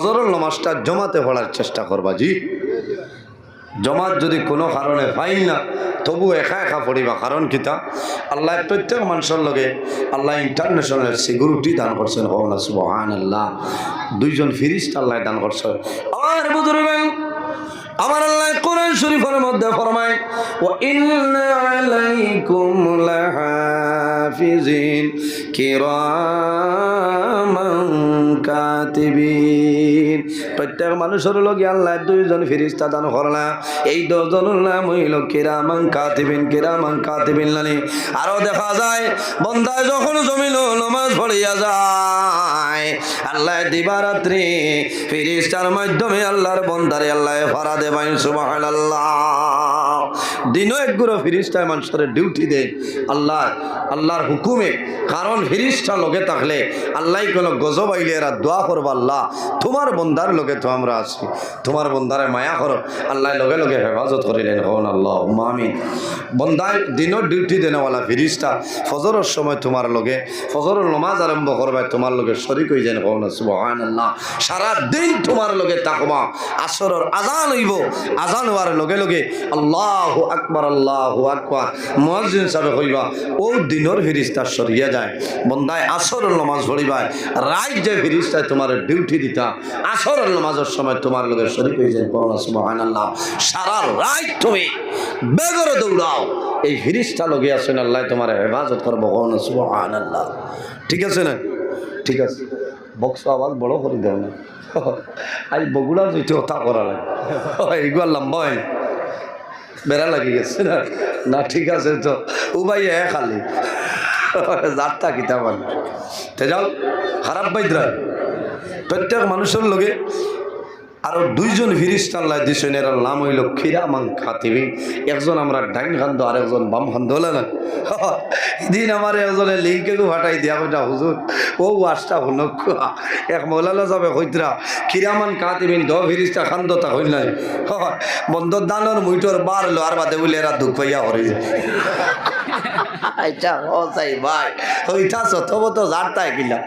ফজরের নমাজটা জমাতে পড়ার চেষ্টা করবা জি। জমাত যদি কোনো কারণে পাই না, তবু একা একা পড়িবা। কারণ কিতা আল্লাহ প্রত্যেক মানুষের লগে আল্লাহ ইন্টারন্যাশনাল সিকিউরিটি দান করছেন সুবহান আল্লাহ দুইজন ফিরিস্ট আল্লাহ দান করছেন। আমার বুজুর্গ আমার আল্লাহ কোরআন শরীফের মধ্যে ফরমায়, ওয়া ইন্না আলাইকুম লাহাফিজিন। প্রত্যেক মানুষের লগে আল্লাহ দুইজন ফিরিস্তা দান করলা। এই দুজনের নাম হইল কিরামান কাতিবিন কিরামান কাতিবিন লানি আরও দেখা যায় বন্দায় যখন জমিল নমাজ পড়িয়া যায়, আল্লাহ দিবারাত্রি ফিরিস্তার মাধ্যমে আল্লাহর বন্দারে আল্লাহ ফারা দেবাইন সুবাহান আল্লাহ দিনও এক গুরো ফিরিস্তায় মানুষের ডিউটি দেয়। আল্লাহ, আল্লাহর হুকুমে। কারণ ফিরিস্তা লগে থাকলে আল্লাহ কোনো গজব আইলে এরা দোয়া করব, আল্লাহ। তোমার বন্দার লগে তো আমরা আছি। তোমার বন্দারে মায়া করো। আল্লাহ লগে লগে হেফাজত করিলেন। হন আল্লাহ মামি বন্দায় দিনের ডিউটি দেনেওয়ালা ফিরিস্তা, ফজরের সময় তোমার লগে, ফজরের নমাজ আরম্ভ করবে, তোমার লগে শরিক হয়ে যেন হন আল্লাহ সারা দিন তোমার লগে তাকবা আসরের আজান হইব। আজান হওয়ার লগে লগে আল্লাহ আকবার, আল্লাহ আকবার। মুয়াজ্জিন সাহেব হইবা, ও দিনের ফিরিস্তা সরিয়া যায়। বন্দায় আসরের নমাজ পড়িবায় রাত যে ফিরিস্তায় তোমার ডিউটি দিতা, আসরের নমাজের সময় তোমার লগে শরিক হয়ে যায়। পড়া সুবহান আল্লাহ সারা রাত তুমি বেগরে দৌড়াও, এই ফিরিস্তা লগে আছেন আল্লাহ তোমার হেফাজত করব। কখন সুবহান আল্লাহ ঠিক আছে না? ঠিক আছে। বক্স আওয়াজ বড় করে দেও না। আজ বগুড়া যেতে ওটা করা লাগে। এইগুলো লম্বা হয়। বেড়া লাগি গেছে না? না, ঠিক আছে তো। ও ভাই এ খালি। যারটা কিতাব যাও, খারাপ বাইদ্রা প্রত্যেক মানুষের লগে আরও দুইজন ফিরিস্তা আল্লাহ এর নাম হইল খিরামান খাতিবি। একজন আমরা ডাইন খান্দ আর একজন বাম খান্দ, হলে না? এদিন আমার একজনে লিঙ্কে ফাটাই দিয়া কইটা হুজুর, ও আশটা হুনক এক মৌলালা যাবে হইতরা খিরামান কাতিবিন দ ফিরিস্তা খান্দ তা হইল নাই। বন্ধর দানর মুইটর বার লো আর বাদে বলে এরা দুঃখ পাইয়া হরে। আচ্ছা ও চাই ভাই। ওইটা সতবত জারতায় কিলা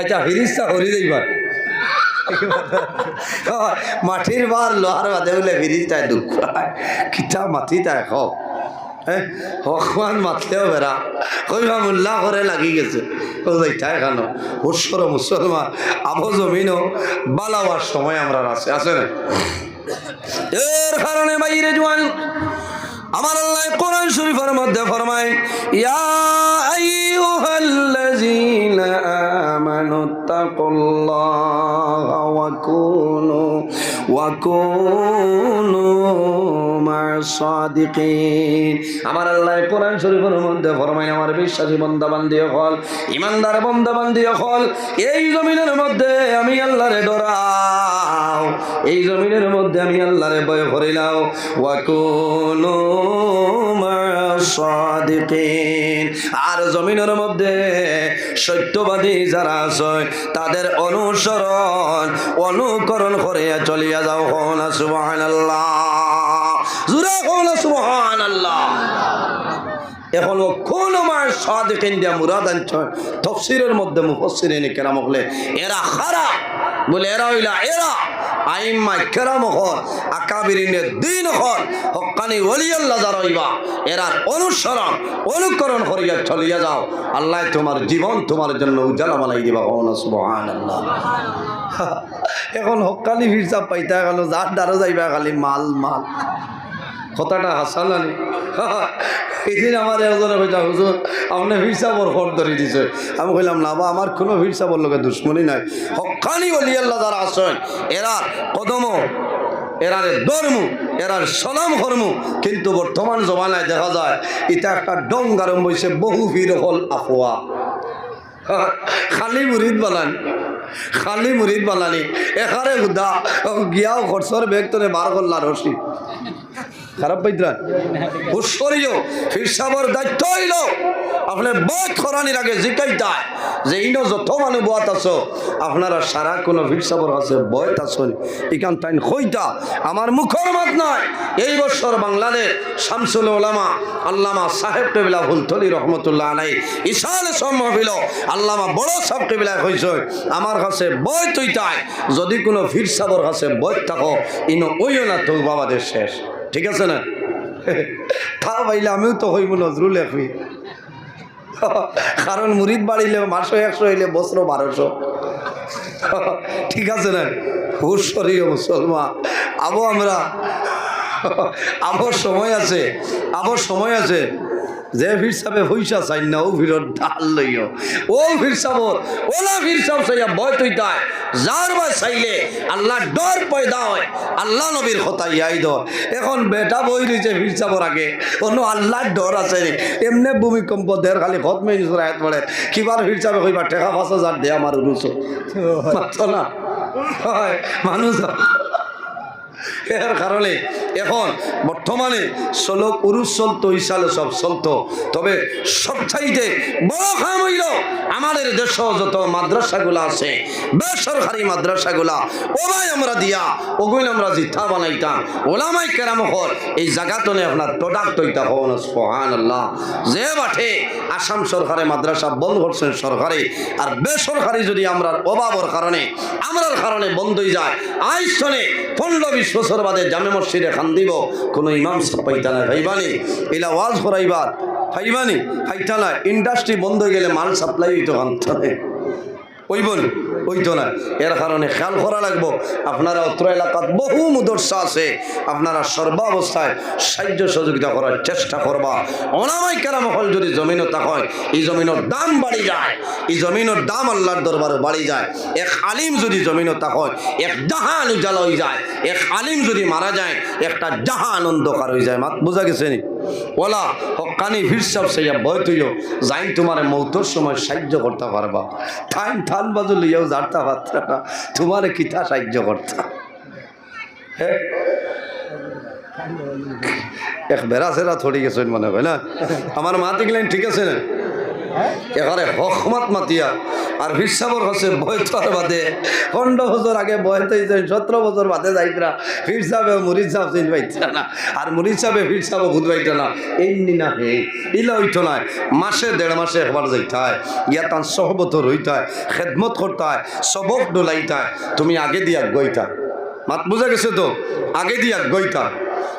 আচ্ছা ফিরিস্তা হরি যাইবার। মাটির বার লোহার বাদে বলে ফিরিস্তায় দুঃখ হয় কিতা মাটি তাই হোক ভগবান মাতলেও বেড়া কইবা মোল্লা করে লাগি গেছে। ও যাইটা এখানো হুসর মুসলমান আবো জমিনও বালাওয়ার সময় আমরা আছে। আছে না এর কারণে বাইরে জোয়ান আমার আল্লাহ কোরআন শরীফের মধ্যে ফরমায় ইয়া আইয়ুহাল্লাযীনা ওয়া কুনু ওয়া কুনু মা'আস সাদিকিন। আমার আল্লাহ কোরআন শরীফের মধ্যে ফরমায় আমার বিশ্বাসী বান্দা বান্দি হল, ইমানদার বান্দা বান্দি হল, এই জমিনের মধ্যে আমি আল্লাহরে ডরাও, এই জমিনের মধ্যে আমি আল্লাহরে ভয় করিলাও ওয়া কুনু সাদিকিন। আর জমিনের মধ্যে সত্যবাদী যারা আছে, তাদের অনুসরণ, অনুকরণ করে চলিয়া যাও হন সুবহানাল্লাহ। জুরা হন সুবহানাল্লাহ। এখন কোন মার সাদেকেন দিয়া মুরাদ আনছেন তফসিরের মধ্যে মুফসিরিন কেরাম হলে এরা খারা। বলে এরা হইলা এরা। আইম্মা কেরাম হল আকাবিরিনের দিন হল, হকানি ওলিয়াল্লাহ যারা হইবা এরার অনুসরণ, অনুকরণ করিয়া চলিয়া যাও। আল্লাহ তোমার জীবন তোমার জন্য উজ্জ্বলা বানাই দিবা হন সুবহান আল্লাহ এখন হকানি হিসাব পাইতা গেল, যার দ্বারা যাইবা খালি মাল মাল। কথাটা হাসান আনি এদিন আমার একজনে কইতা হুজুর, আপনি হিসাবর ফোন ধরে দিছে। আমি কইলাম, না বা, আমার কোনো হিসাবর লোকের দুশ্মনী নাই। হকানি অলি আল্লাহ যারা আসেন এরা কদম এরারে ধর্ম এরার সলাম ধর্ম কিন্তু বর্তমান জমানায় দেখা যায়, এটা একটা ডং গারম বইছে, বহু ভিড় হল আফোয়া খালি মুরিদ বানান খালি মুরিদ বানানি এখানে গিয়াও খরচর বেগ তোরে বার করলা রশি। খারাপ পাইতরা? হুশ্বরীয় ফিরসাবর দায়িত্ব হইল। আপনার বয় খরানির আগে জিকাইতা যে ইনো যত মানুষ বয়াত আছো, আপনারা সারা কোনো ফিরসাবর আছে, বয়ত আসুন ইকান তাইন হইতা আমার মুখর মাত নয় এই বছর বাংলাদেশ শামসুল ওলামা আল্লামা সাহেব টেবিলা ফুলতলি রহমতুল্লাহ আলাই ইসাল সম্ভবিল আল্লামা বড় সাহেব টেবিলা কইস আমার কাছে বয় তুইতাই যদি কোনো ফিরসাবর কাছে বয় থাকো, ইনো ওইও না তো বাবাদের শেষ। ঠিক আছে না? তা পাইলে আমিও তো হইব নজরুল একই। কারণ মুরিদ বাড়িলে মাসে একশো হইলে বস্ত্র বারোশো। ঠিক আছে না? হুশ্বরীয় মুসলমান। আবো আমরা, আবার সময় আছে, আবার সময় আছে। যে ফির সাবে পয়সা চাই না ও ফিরত ঢাল লইও। ও ফির সাবর ওলা ফির সাব চাইয়া বয় তুই তাই। যার বা চাইলে আল্লাহ ডর পয়দা হয় আল্লাহ নবীর কথা ইয়াই দ এখন বেটা বই রয়েছে ফির সাবর আগে। অন্য আল্লাহর ডর আছে রে। এমনি ভূমিকম্প দের খালি খত মেয়ে নিজের হাত পড়ে কিবার ফির সাবে কইবা টেকা পাঁচ হাজার দে আমার রুচো না? হয় মানুষ এর কারণে এখন বর্তমানে চলক উরুষ চলতো ইসালে সব চলতো। তবে সবচাইতে বড় কাম হইল আমাদের দেশ যত মাদ্রাসাগুলো আছে, বেসরকারি মাদ্রাসাগুলা, ওলাই আমরা দিয়া, ওগুলো আমরা জিথা বানাইতাম। ওলামাই কেরাম হল এই জায়গাতনে আপনার প্রোডাক্ট হইতা হন সোহান আল্লাহ যে বাঠে আসাম সরকারে মাদ্রাসা বন্ধ করছেন সরকারি, আর বেসরকারি যদি আমরা অভাবর কারণে, আমরার কারণে বন্ধ হয়ে যায়, আইসনে পনেরো, বিশ বাদে জামে মসজিদে খান দিব, কোনো ইমাম পাইতা ভাইবানি, এলা ওয়াজ ফরাইবার ভাইবানি হাইতা না ইন্ডাস্ট্রি বন্ধ গেলে মাল সাপ্লাই হইতো আনতে ওই বল, ওই তো না এর কারণে খেয়াল করা লাগবো, আপনারা অত্র এলাকাত বহু মুদর্শা আছে, আপনারা সর্বাবস্থায় সাহায্য সহযোগিতা করার চেষ্টা করবা। অনামাই কেরাম হল যদি জমিনও তা হয়, এই জমিনের দাম বাড়ি যায়, এই জমিনের দাম আল্লাহর দরবারে বাড়ি যায়। এক আলিম যদি জমিনও তা হয়, এক জাহান উজালা হয়ে যায়, এক আলিম যদি মারা যায়, একটা জাহান অন্ধকার হয়ে যায়। মাত, বোঝা গেছে নি? ওলা হকানি হিসাব সেইয়া ভয় তুইও। যাই তোমার মৌতর সময় সাহায্য করতে পারবা। টাইম থান বাজু লইয়াও জানতে পারতা না। তোমার কিতা সাহায্য করতা? হ্যাঁ এক বেড়া সেরা থড়ি গেছেন মনে হয় না? আমার মা দেখলেন ঠিক আছে না? এখানে হকমাত মাতিয়া। আর হিসাবর হচ্ছে বয়তার বাদে। পনেরো বছর আগে বয়তে সতেরো বছর বাদে যাইতরা। ফির সাহেব মুরিদ সাহেব চিন পাইতা না। আর মুরিদ সাহেবে ফির সাহেব বুধ পাইতা না। এমনি না হে, ইলা হইতো না। মাসে দেড় মাসে একবার যাইতায়। ইয়া তার সহবত রইতায়, খেদমত করতায়, সবক ডোলাইতায়। তুমি আগে দিয়া গইতা। মাত বুঝা গেছে তো? আগে দিয়া গইতা।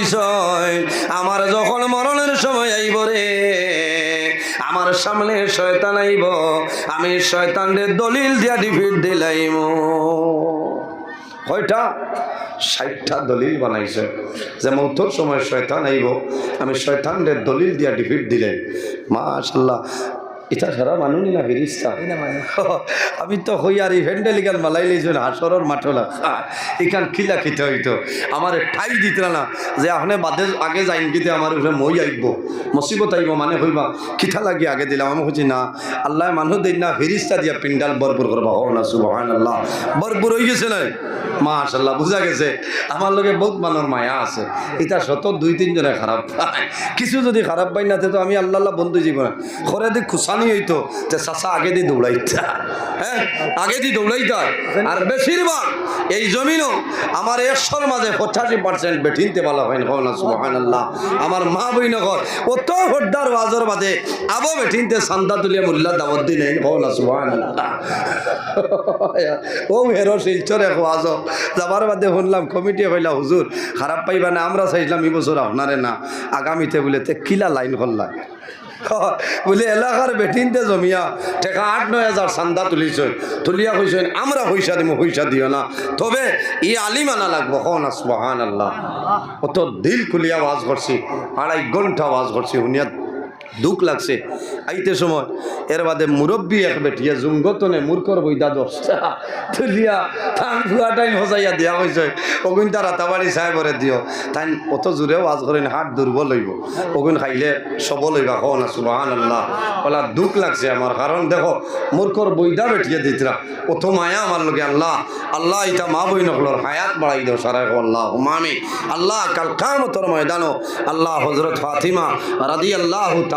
বানাইছ আমার যখন মরণের সময় আইব রে, আমার সামনে শয়তান আইব, আমি শয়তানের দলিল দিয়া ডিফিট দিলাইম। কয়টা? ষাটটা দলিল বানাইছে। যে মৌতর সময় শয়তান আইব, আমি শয়তানদের দলিল দিয়া ডিফিট দিলেন মাশাল্লাহ এটা সারা মানুনি না ফিরিস্তা আমি তো হই আর মালাই মাঠলা। এখান খিলা খিতে হইতো। আমার ঠাই দিত না, যে আপনি বাদে আগে যাইন কিতে আমার উপরে মই আইব। মুসিবত আইব মানে হইবা লাগি আগে দিলাম। আমি হচ্ছি না, আল্লাহ মানুষ দিন না ফিরিস্তা দিয়া পিন্ডাল বরপুর করবা। হো না সুবহান আল্লাহ বরপুর হয়ে গেছে না মাশাল্লাহ বুঝা গেছে। আমার লগে বহুত মানুষ মায়া আছে। এটা শত দুই তিনজনে খারাপ কিছু যদি খারাপ পাই না তো আমি আল্লাহ আল্লাহ বন্ধু জীবন। খরে দি খুশানি হইতো যে চাষা আগে দি দৌড়াইতা। হ্যাঁ? আগে দি দৌড়াইতা। আর বেশিরভাগ এই জমিনও আমার একশোর মাঝে পঁচাশি পার্সেন্ট বেঠিনতে ভালো হয় না আল্লাহ আমার মা বই নগর অত হড্ডার ওয়াজর বাদে আবো বেঠিনতে সান্দা তুলিয়া মুল্লা দাবত দিন না সুবাহান আল্লাহ ও হেরো শিলচর ওয়াজ। যাবার বাদে শুনলাম কমিটি কইলা হুজুর, খারাপ পাইবা না, আমরা চাইছিলাম এই আপনারে না। আগামীতে বলে কিলা লাইন করলাম বলে, এলাকার বেটিনতে জমিয়া টেকা আট, নয় হাজার চান্দা তুলিছ তুলিয়া কইছেন আমরা পয়সা দিব পয়সা দিও না। তবে ই আলিম আনা লাগবো হন আসবাহান আল্লাহ অত দিল খুলিয়া ওয়াজ করছি, আড়াই ঘণ্টা ওয়াজ করছি, শুনিয়া দুঃখ লাগছে। আইতে সময়। এর বাদে মুরব্বী এক বেটিয়া জুঙ্গতনে মূর্খর বইদা দশটা তুলিয়া ফুয়া টাইম হসাইয়া দিয়া হয়েছে অগুন তার রাতাবাড়ি সাহেবরে দিও তাই অত জোরে ওয়াজ করেন হাত দুর্বল হইব অগুন খাইলে সবল হইবা কো না সুবাহান আল্লাহ ওলা দুঃখ লাগছে আমার কারণ দেখো মূর্খর বইদা বেটিয়া দিতরা অত মায়া আমার লোকে আল্লাহ আল্লাহ ইটা মা বই নকলর হায়াত বাড়াই দাও সারা আল্লাহ মামি, আল্লাহ, কাল কামতর ময়দানো আল্লাহ হজরত ফাতিমা রাদি আল্লাহ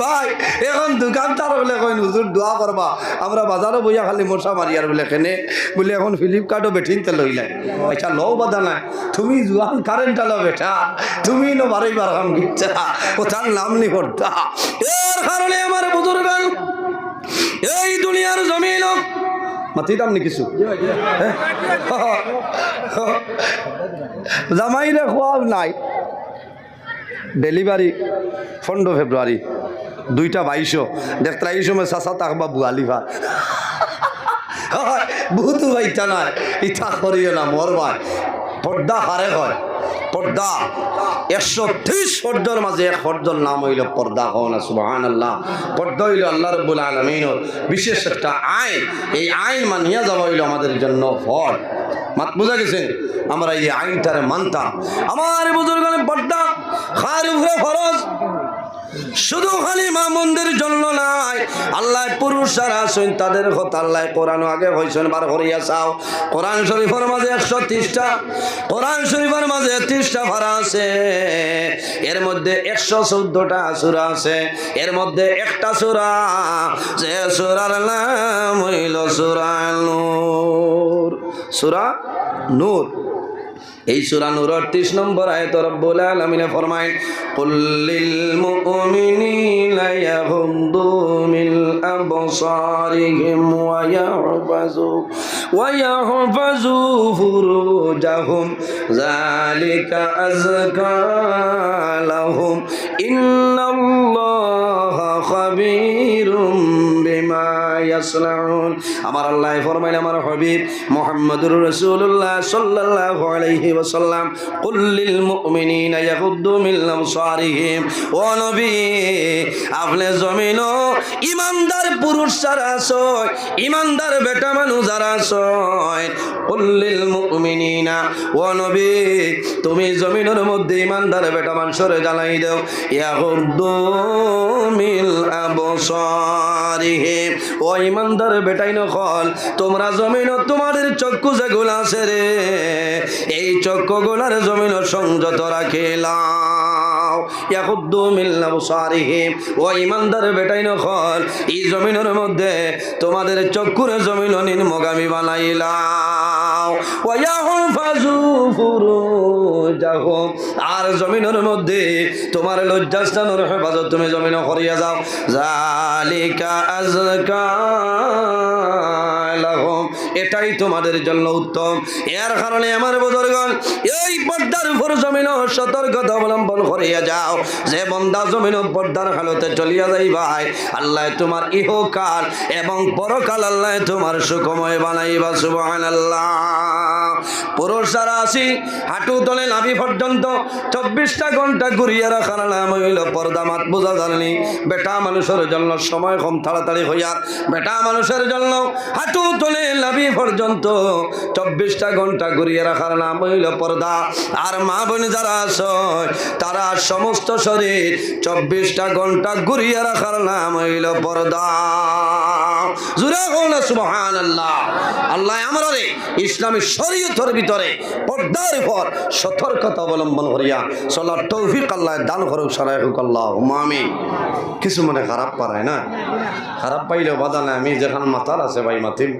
ভাই, এখন দোকানদার বলে কইন, হুজুর, দোয়া করবা। আমরা বাজারে বইয়া খালি মশা মারি আর বলে, কেনে? বলে, এখন ফ্লিপকার্টও বেঠিনতে লইলাই আচ্ছা লও বাদা নাই। তুমি জুয়ান কারেন্ট আলো বেটা। তুমি নো বারই বার কাম গিচ্ছা। কোথার নাম নি করতা এর কারণে আমার বুজুর্গ এই দুনিয়ার জমিন মাতিতাম নি কিছু? জামাই রে খোয়াও নাই। ডেলিভারি পনেরো ফেব্রুয়ারি, দুইটা বাইশো। দেখতে এই সময় চাচা তাকবা বুয়ালি ভা। বহুতো বাইতা নাই ইটা করিও না, মর ভাই। পর্দা হারে হয়, পর্দা। একশো ত্রিশ ফর্দর মাঝে এক ফর্দর নাম হইল পর্দা হন সুবাহান আল্লাহ পর্দা হইল আল্লাহ রব্বুল আলমিনর বিশেষ একটা আইন, এই আইন মানিয়া যাওয়া হইল আমাদের জন্য ফল মাত বোঝা গেছে? আমরা এই আইনটারে মানতাম। আমার বুজুর্গ পর্দা খার উপরে ফরজ। শুধু খালি মা মন্দির জন্য নাই, আল্লাহ পুরুষ যারা আছেন, তাদের কথা আল্লাহ কোরআন আগে হয়েছেন বার করিয়া চাও। কোরআন শরীফের মাঝে একশো ত্রিশটা, কোরআন শরীফের মাঝে ত্রিশটা ভাড়া আছে। এর মধ্যে একশো চোদ্দটা সুরা আছে। এর মধ্যে একটা সুরা, যে সুরার নাম হইল সুরা নূর সুরা নূর এই সূরা নূর 38 নম্বর আয়াত রব্বুল আলামিন ফরমায়, কুল লিল মুমিনিনা ইয়াগুদ্দু মিন আবসারিহিম ওয়া ইয়াহফাজু ওয়া ইয়াহফাজু ফুরুজাহুম, যালিকা আযকা লাহুম, ইন্নাল্লাহা খাবীরুম বিমা ইয়াসনাউন। আমার আল্লাহ ফরমাইল আমার হাবিব মুহাম্মদুর রাসূলুল্লাহ সাল্লাল্লাহু আলাইহি ওয়াসাল্লাম, কুল লিল মুমিনিনা ইয়াগুদ্দু মিন আবসারিহিম আপনি জমিনো ইমানদার পুরুষ যারা আছয় ইমানদার বেটা মানুষ যারা আছয় কুল লিল মুমিনিনা। ও নবী, তুমি জমিনের মধ্যে ইমানদার বেটা মানুষরে জানাই দাও, ইয়াগুদ্দু ও ইমানদার বেটাই নকল, তোমরা জমিন তোমাদের চক্ষু যেগুলো আছে রে, এই চক্ষু গুলার জমিন সংযত রাখিলাও। ইয়াকুদ্দু মিল্লা বুসারিহিম। ও ইমানদার বেটাই নকল এই জমিনের মধ্যে তোমাদের চক্ষুর জমিন নির্মগামী বানাইলাও। ওয়াহুফাজু ফুরুজাহুম। আর জমিনের মধ্যে তোমার লজ্জাস্থানের হেফাজত তুমি জমিন করিয়া যাও। জালিকা আজকা লাহুম। এটাই তোমাদের জন্য উত্তম। এর কারণে আমার বুজুর্গণ, এই পর্দার উপর জমিন সতর্কতা অবলম্বন করিয়া যাও। যে বন্দা জমিন পর্দার হালতে চলিয়া যাই ভাই আল্লাহ তোমার ইহকাল এবং পরকাল আল্লাহ তোমার সুখময় বানাইবা, সুবহানাল্লাহ। পুরুষ যারা আছি, হাঁটু তলে নাভি পর্যন্ত চব্বিশটা ঘণ্টা ঘুরিয়ে রাখার নাম হইল পর্দা মাত, বোঝা জাননি বেটা মানুষের জন্য সময় কম, তাড়াতাড়ি হইয়া। বেটা মানুষের জন্য হাঁটু তলে নাভি পর্যন্ত চব্বিশটা ঘণ্টা ঘুরিয়ে রাখার নাম হইল পর্দা। আর মা বোন যারা আছে, তারা সমস্ত শরীর চব্বিশটা ঘণ্টা ঘুরিয়ে রাখার নাম হইল পর্দা। কিছু মনে খারাপ পারায় না? খারাপ পাইলেও বাধা আমি যেখানে মাতাল আছে ভাই মাতিম।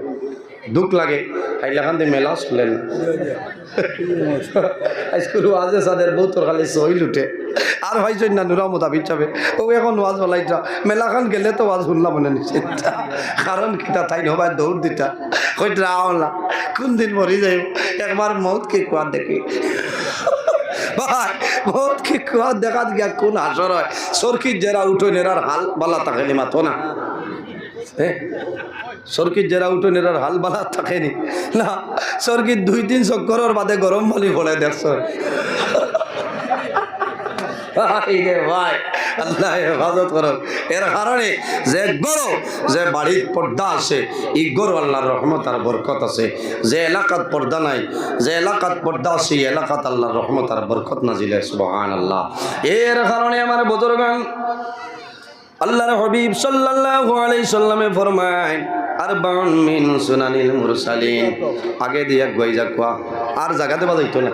দুঃখ লাগে। হাইলাখান দিয়ে মেলা শুনলেন আজকুল আজে সাদের বউ তোর খালি সই লুটে। আর ভাইছ না নুরা মোতাবিক যাবে ও এখন ওয়াজ বলাইটা মেলাখান গেলে তো ওয়াজ শুনলাম মনে নিচ্ছে কারণ কিতা তাই নবাই দৌড় দিতা। কই রাওলা কোন দিন মরি যাই একবার মৌত কি কুয়ার দেখি। ভাই মৌত কি কুয়ার দেখা গিয়া কোন আসর হয়? সরকির যারা উঠো নেরার হাল বালা তাকে মাতো না। হ্যাঁ সরকির যারা উঠো নেরার হাল বালা থাকেনি। না সরকির দুই তিন চক্করের বাদে গরম পানি পড়ে দেখছ আল্লাহ যে যে আছে ই আল্লাহর রহমত আছে। যে এলাকাত নাই, যে এলাকাত এলাকাত নাজিলে হবিব সাল্লাল্লাহু ফরমায় আরবাউন মিন সুনানিল মুরসালিন। আগে দিয়া গই যা কোয়া। আর জায়গাতে বাজাইতো না।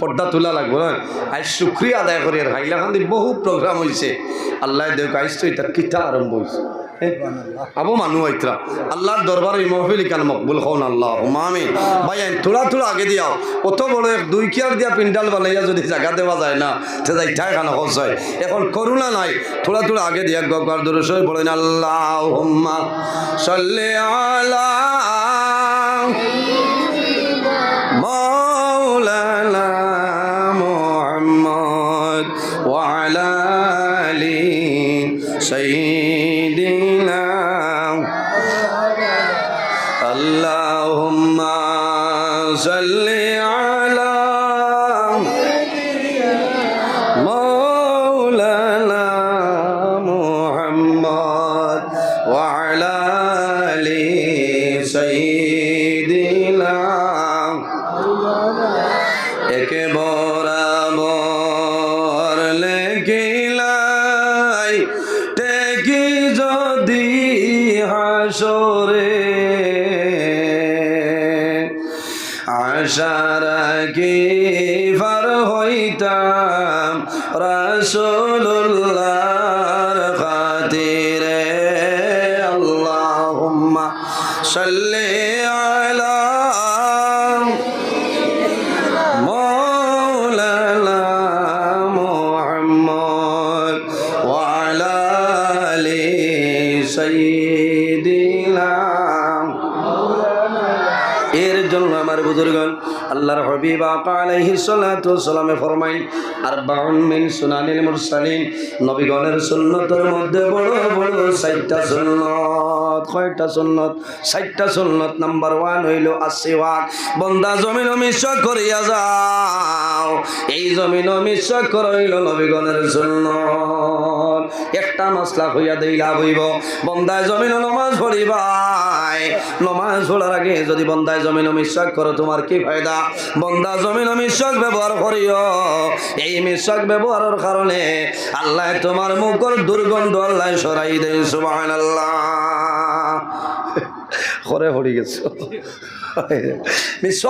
পর্দা তোলা লাগবো না। আজ শুক্রিয়া আদায় করি আর হাইলাকান্দি বহু প্রোগ্রাম হয়েছে আল্লাহ দেখ আইস তো এটা কিতা আরম্ভ হয়েছে আবো মানু আইতরা। আল্লাহর দরবার এই মহফিল কান মকবুল হন আল্লাহ? মামি। ভাই, আইন থোড়া থোড়া আগে দিয়াও। অত বড় এক দুই কিয়ার দিয়া পিন্ডাল বানাইয়া যদি জায়গা দেওয়া যায় না সে যাই ঠাই খানা খরচ হয়। এখন করুণা নাই। থোড়া থোড়া আগে দিয়া গগার দরসই বলেন আল্লাহ সাল্লি আলা সাল্লি আলা مولانا محمد وعلى آل سيدنا এর জন্য আমার বুজুর্গন আল্লাহর হবিব আকা আলাইহিস সালাতু সালামে ফরমাই আরবাউন মিন সুনানিল মুরসালিন নবীগণের সুন্নতের মধ্যে বড় বড় সাইটটা সুন্নত কয়টা সুন্নত? ষাটটা সুন্নত নাম্বার ওয়ান হইল আসিওয়াক বন্দা জমিন মিশ্র করিয়া যাও। এই জমিন মিশ্র করইল নবীগণের সুন্নত। একটা মশলা হইয়া দেই লাভ হইব। বন্দায় জমিন নমাজ পড়িবাই নমাজ পড়ার আগে যদি বন্দায় জমিন মিশ্রাক করো, তোমার কি ফায়দা? বন্দা জমিন মিশ্রাক ব্যবহার করিও। এই মিশ্রাক ব্যবহারের কারণে আল্লাহ তোমার মুখর দুর্গন্ধ আল্লাহ সরাই দেন সুবাহ আল্লাহ করে পড়ি গেছো। মিশ্র